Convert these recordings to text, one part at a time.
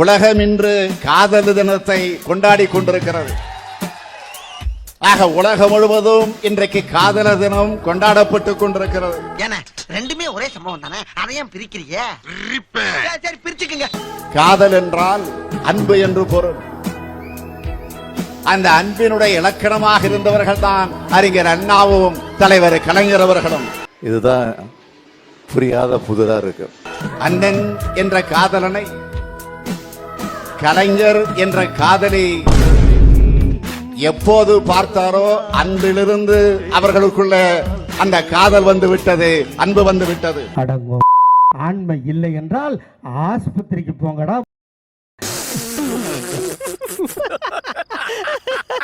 உலகம் இன்று காதல் தினத்தை கொண்டாடி கொண்டிருக்கிறது. ஆக உலகம் முழுவதும் இன்றைக்கு காதலர் தினம் கொண்டாடப்பட்டுக் கொண்டிருக்கிறது. ஏன்னா ரெண்டுமே ஒரே சம்பவம் தானே? அதையும் பிரிக்கிறீங்க சரி, சரி பிரிச்சுக்குங்க. காதல் என்றால் அன்பு என்று பொருள். அந்த அன்பினுடைய இலக்கணமாக இருந்தவர்கள் தான் அறிஞர் அண்ணாவும் தலைவர் கலைஞர் அவர்களும். இதுதான் புரியாத புதிரா இருக்கு. அண்ணன் என்ற காதலனை கலைஞர் என்ற காதலி எப்போது பார்த்தாரோ அன்றிலிருந்து அவர்களுக்குள்ள அந்த காதல் வந்து விட்டது அன்பு வந்து விட்டது. அடங்கும் ஆண்மை இல்லை என்றால் ஆஸ்பத்திரிக்கு போங்கடா.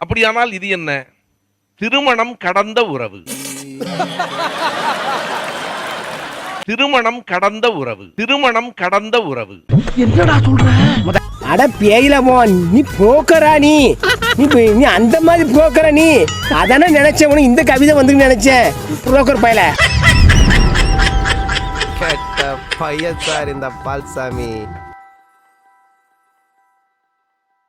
அப்படியானால் இது என்ன? திருமணம் கடந்த உறவு. திருமணம் கடந்த உறவு. திருமணம் கடந்த உறவு. அட பேயில மோன் நீ போக்கரா நீ. நீ நீ அந்த மாதிரி போக்கரா நீ. அதானே நினைச்சேன் உனக்கு இந்த கவிதை வந்து நினைச்சேன். புரோக்கர் பயல. கெட்ட பையன் சார் இந்த பால்சாமி.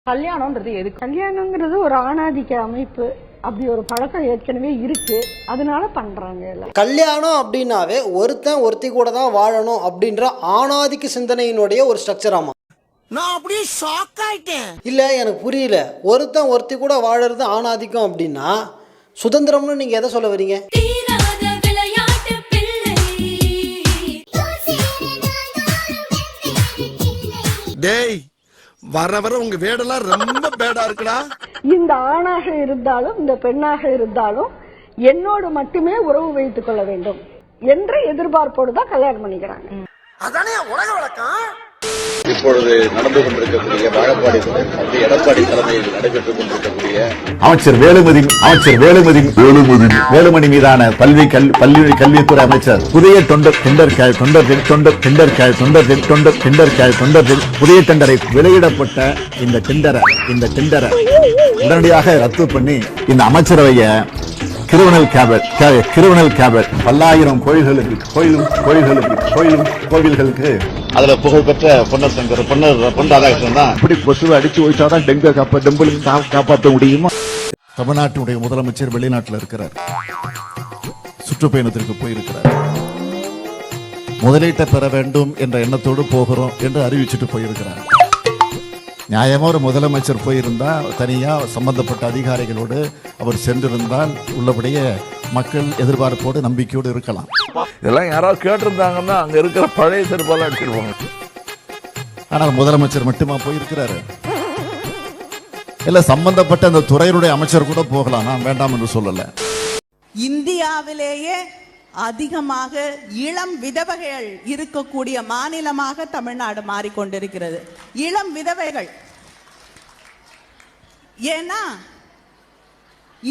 கல்யாணம்ன்றது எது கல்யாணங்கிறது ஒரு ஆணாதிக்க அமைப்பு. அப்படி ஒரு பழக்கம் ஏற்கனவே இருக்கு. அதனால பண்றாங்க கல்யாணம் அப்படின்னாவே ஒருத்தன் ஒருத்தி கூட தான் வாழணும் அப்படின்ற ஆணாதிக்க சிந்தனையினுடைய ஒரு ஸ்ட்ரக்சர் ஆமா. நான் அப்படியே ஷாக் ஆயிட்டேன். இல்ல எனக்கு புரியல. ஒருத்தன் ஒருத்தி கூட வாழறது ஆணாதிக்கம் அப்படின்னா சுதந்திரம்னு நீங்க எதை சொல்ல வரீங்க? டேய் வர வர உங்க வேடெல்லாம் ரொம்ப பேடா இருக்குடா. இந்த ஆணாக இருந்தாலும் இந்த பெண்ணாக இருந்தாலும் என்னோடு மட்டுமே உறவு வைத்துக் கொள்ள வேண்டும். என்ற எதிர்பார்ப்போடு தான் கல்யாணம் பண்ணிக்கிறாங்க. அதானே உலக வழக்கம்? இப்பொழுது நடந்து கொண்டிருக்கக்கூடிய வாழப்பாடி தொகுதி எடப்பாடி தலைமையில் நடைபெற்றுக் கொண்டிருக்கக்கூடிய அமைச்சர் வேலுமதி அமைச்சர் வேலுமதி வேலுமதி. வேலுமணி மீதான பல்வி கல் பள்ளி கல்வித்துறை அமைச்சர் புதிய தொண்டர் டெண்டர் தொண்டர் தொண்டர் டெண்டர் தொண்டர் தொண்டர் டெண்டர் தொண்டர் புதிய டெண்டரை வெளியிடப்பட்ட இந்த டெண்டரை இந்த டெண்டரை உடனடியாக ரத்து பண்ணி இந்த அமைச்சரவைய கிரிமினல் கேபட் கிரிமினல் கேபட். பல்லாயிரம் கோயில்களுக்கு கோயிலும் கோயில்களுக்கு கோயிலும் கோவில்களுக்கு. அதுல புகழ்பெற்ற பொன்னர் சங்கர் பொன்னர் பொன் ராதாகிருஷ்ணன் தான். இப்படி கொசுவை அடிச்சு ஒழிச்சாதான் டெங்கு காப்பா டெம்பிளுக்கு காப்பாற்ற முடியுமா? தமிழ்நாட்டினுடைய முதலமைச்சர் வெளிநாட்டில் இருக்கிறார். சுற்றுப்பயணத்திற்கு போயிருக்கிறார். முதலீட்டை பெற வேண்டும் என்ற எண்ணத்தோடு போகிறோம் என்று அறிவிச்சிட்டு போயிருக்கிறார். நியாயமா ஒரு முதலமைச்சர் போயிருந்தா தனியா சம்பந்தப்பட்ட அதிகாரிகளோடு அவர் சென்றிருந்தால் உள்ளபடியே மக்கள் எதிர்பார்ப்போடு நம்பிக்கையோடு இருக்கலாம். இதெல்லாம் யாராவது கேட்டிருந்தாங்கன்னா அங்க இருக்கிற பழைய செருப்பால அடிச்சிருவாங்க ஆனால் முதலமைச்சர் மட்டுமா போயிருக்கிறாரு? இல்ல சம்பந்தப்பட்ட அந்த துறையினுடைய அமைச்சர் கூட போகலாம். நான் வேண்டாம் என்று சொல்லல. இந்தியாவிலேயே அதிகமாக இளம் விதவைகள் இருக்கக்கூடிய மாநிலமாக தமிழ்நாடு மாறிக்கொண்டிருக்கிறது. இளம் விதவைகள். ஏன்னா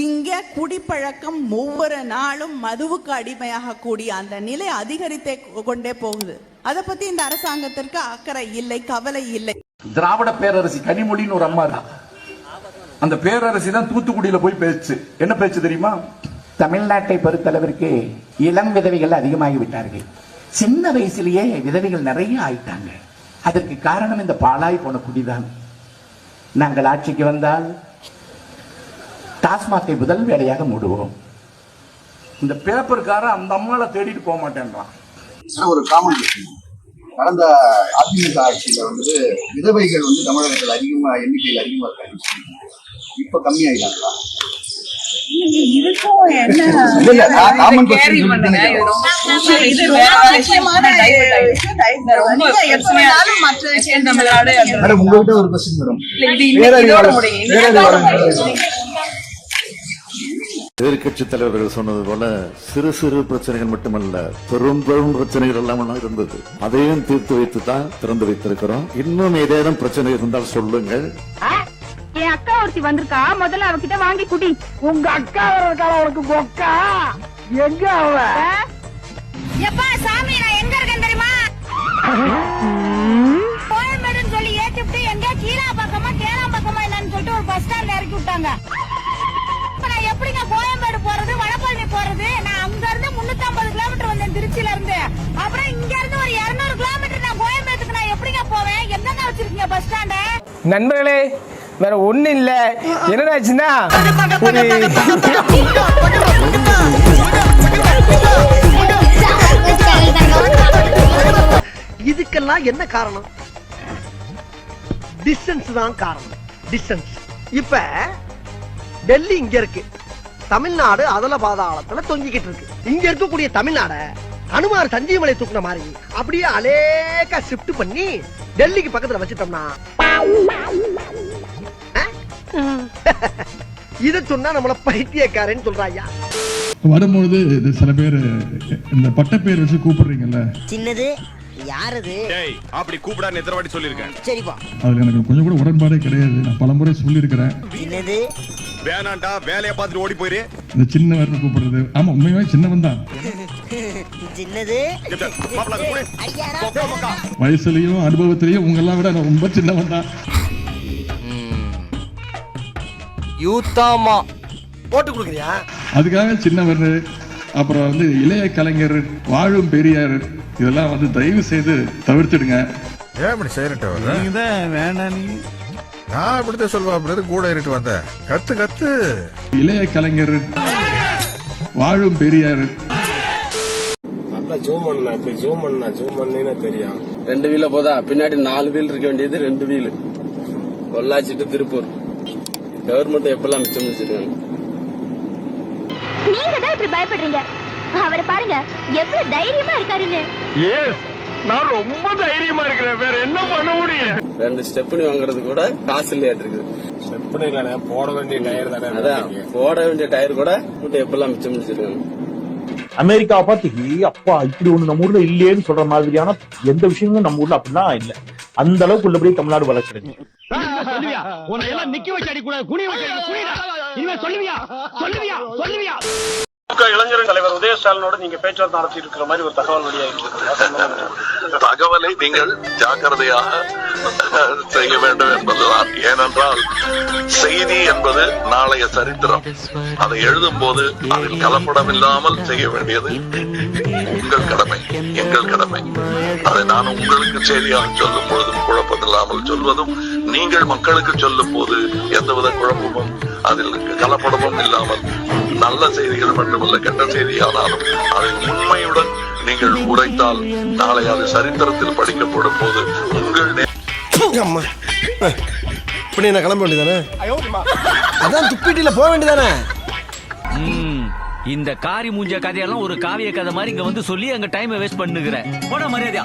இங்க குடிப்பழக்கம் ஒவ்வொரு நாளும் மதுவுக்கு அடிமையாக கூடிய அந்த நிலை அதிகரித்தே கொண்டே போகுது. அதை பத்தி இந்த அரசாங்கத்திற்கு அக்கறை இல்லை கவலை இல்லை. திராவிட பேரரசி கனிமொழின்னு ஒரு அம்மா இருக்கு அந்த பேரரசி தான் தூத்துக்குடியில போய் பேச்சு. என்ன பேச்சு தெரியுமா? தமிழ்நாட்டை பொறுத்தளவிற்கு இளம் விதவைகள் அதிகமாகி விட்டார்கள். சின்ன வயசுலயே விதவைகள் நிறைய ஆயிட்டாங்க. அதற்கு காரணம் இந்த பாழாய் போன குடிதான். நாங்கள் ஆட்சிக்கு வந்தால் டாஸ்மாகை முதல் வேலையாக மூடுவோம். இந்த பேப்பர்காரன் அந்த அம்மாவை தேடிட்டு போக மாட்டேன்றான். ஒரு காமெடி கடந்த அதிமுக ஆட்சியில வந்து விதவைகள் வந்து தமிழகத்தில் அதிகமா எண்ணிக்கையில் அதிகமா இருக்காங்க. இப்ப கம்மியாயிட்டாங்களா? உங்ககிட்ட ஒரு கொஸ்டின் பேரறிவாளர் எதிர்கட்சி தலைவர்கள் சொன்னது போல சிறு சிறு பிரச்சனைகள் மட்டுமல்ல பெரும் பெரும் பிரச்சனைகள் எல்லாம் இருந்தது. அதையும் தீர்த்து வைத்து தான் திறந்து வைத்திருக்கிறோம். இன்னும் ஏதேனும் பிரச்சனை இருந்தால் சொல்லுங்கள். என் அக்கா ஒருத்தி வந்திருக்கா. முதல்ல அவகிட்ட வாங்கி குடி. உங்க அக்கா இருக்கால உனக்கு பொக்கா? எங்க அவ? எப்பா சாமி நான் எங்க இருக்கேன் தெரியுமா? கோயம்பேடுன்னு சொல்லி ஏத்திவிட்டு எங்க கீழா பக்கமா கேரளா பக்கமா என்னன்னு சொல்லிட்டு ஒரு பஸ் ஸ்டாண்ட்ல இறக்கி விட்டாங்க. வச்சிருக்கீங்க பஸ் ஸ்டாண்ட நண்பர்களே வேற ஒண்ணு இல்ல. என்னடாச்சுன்னா இதுக்கெல்லாம் என்ன காரணம்? டிஸ்டன்ஸ் தான் காரணம். டிஸ்டன்ஸ் இப்ப டெல்லி இங்க இருக்கு. தமிழ்நாடு அதல பாதாளத்துல தொங்கிக்கிட்டு இருக்கு. இங்க இருக்கக்கூடிய தமிழ்நாட அனுமார் சஞ்சீவமலை தூக்குன மாதிரி அப்படியே அலேக்கா ஷிஃப்ட் பண்ணி டெல்லிக்கு பக்கத்துல வச்சிட்டோம்னா? இத சொன்னா நம்மள பைத்தியக்காரன்னு சொல்றாயா? வரும்பொழுது இது சில பேர் இந்த பட்டப்பேர் வச்சு கூப்பிடுறீங்கல்ல? சின்னது யாரது? அப்படி கூப்பிடான்னு எத்தனை வாட்டி சொல்லியிருக்கேன் சரிப்பா. அதுல எனக்கு கொஞ்சம் கூட உடன்பாடே கிடையாது. நான் பலமுறை சொல்லியிருக்கிறேன். சின்னது வேணாண்டா வேலையை பார்த்துட்டு ஓடி போயிரு. இந்த சின்னவர்னு கூப்பிடுறது. ஆமா உண்மையாவே சின்னவன் தான். சின்னது. வயசுலயும் அனுபவத்திலயும் உங்க எல்லாம் விட நான் ரொம்ப சின்னவன் தான். யூத்தாமா போட்டு கொடுக்குறியா? அதுக்காக சின்னவர் அப்புறம் வந்து இளைய கலைஞர் வாழும் பெரியார் இதெல்லாம் வந்து தயவு செய்து தவிர்த்துடுங்க. ஏன் இப்படி செய்யறட்ட வர வேணாம் நீ நான் இப்படித்தான் சொல்லுவா அப்படி கூட ஏறிட்டு வந்தேன். கத்து கத்து. இளைய கலைஞர் வாழும் பெரியார். ஜூம் பண்ணா இப்ப ஜூம் பண்ணா ஜூம் பண்ணா தெரியும். ரெண்டு வீல போதா? பின்னாடி நாலு வீல் இருக்க வேண்டியது ரெண்டு வீல். பொள்ளாச்சி திருப்பூர். கவர்மெண்ட் எப்பெல்லாம் மிச்சம் வச்சிருக்காங்க நீங்க தான் இப்படி பயப்படுறீங்க. அவரை பாருங்க எவ்வளவு தைரியமா இருக்காருன்னு நான் ரொம்ப தைரியமா இருக்கிறேன் வேற என்ன பண்ண முடியும் ரெண்டு ஸ்டெப்னி வாங்குறது கூட காசு இல்லையா இருக்குது எப்படி இல்லைண்ணே போட வேண்டிய டயர் தானே அதான் போட வேண்டிய டயர் கூட மட்டும் எப்பெல்லாம் மிச்சம் வச்சிருக்காங்க அமெரிக்காவை பார்த்து "ஏய், அப்பா இப்படி ஒண்ணு நம்ம ஊர்ல இல்லையேன்னு சொல்ற மாதிரியான எந்த விஷயமும் நம்ம ஊர்ல அப்படிலாம் இல்ல. அந்த அளவுக்கு உள்ளபடியே தமிழ்நாடு எல்லாம் நிக்க வச்சு அடிக்கூடாது சொல்லுவியா? சொல்லுவியா? சொல்லுவியா? இளைஞர் தலைவர் உதயஸ்டாலினோட நீங்க பேச்சுவார்த்தை நடத்தி இருக்கிற மாதிரி ஒரு தகவல் வெளியாகிருக்கு தகவலை நீங்கள் ஜாக்கிரதையாக செய்ய வேண்டும் என்பதுதான். ஏனென்றால் செய்தி என்பது நாளைய சரித்திரம். அதை எழுதும் போது அதில் கலப்படம் இல்லாமல் செய்ய வேண்டியது உங்கள் கடமை எங்கள் கடமை. அதை நான் உங்களுக்கு செய்தியாக சொல்லும் பொழுதும் குழப்பமில்லாமல் சொல்வதும் நீங்கள் மக்களுக்கு சொல்லும் போது எந்தவித குழப்பமும் அதில் கலப்படமும் இல்லாமல் நல்ல செய்திகள் மட்டுமல்ல கெட்ட செய்தியானாலும் அதை உண்மையுடன் நீங்கள் உரைத்தால் நாளை அது சரித்திரத்தில் படிக்கப்படும் போது உங்கள் இப்படி என்ன கிளம்ப வேண்டியதானே? அதான் துப்பிட்டில போக வேண்டியதானே? இந்த காரி மூஞ்ச கதையெல்லாம் ஒரு காவிய கதை மாதிரி இங்க வந்து சொல்லி அங்க டைம் வேஸ்ட் பண்ணுகிற. போட மரியாதையா.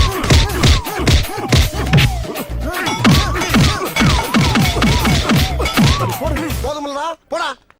போதுமில்லடா போடா.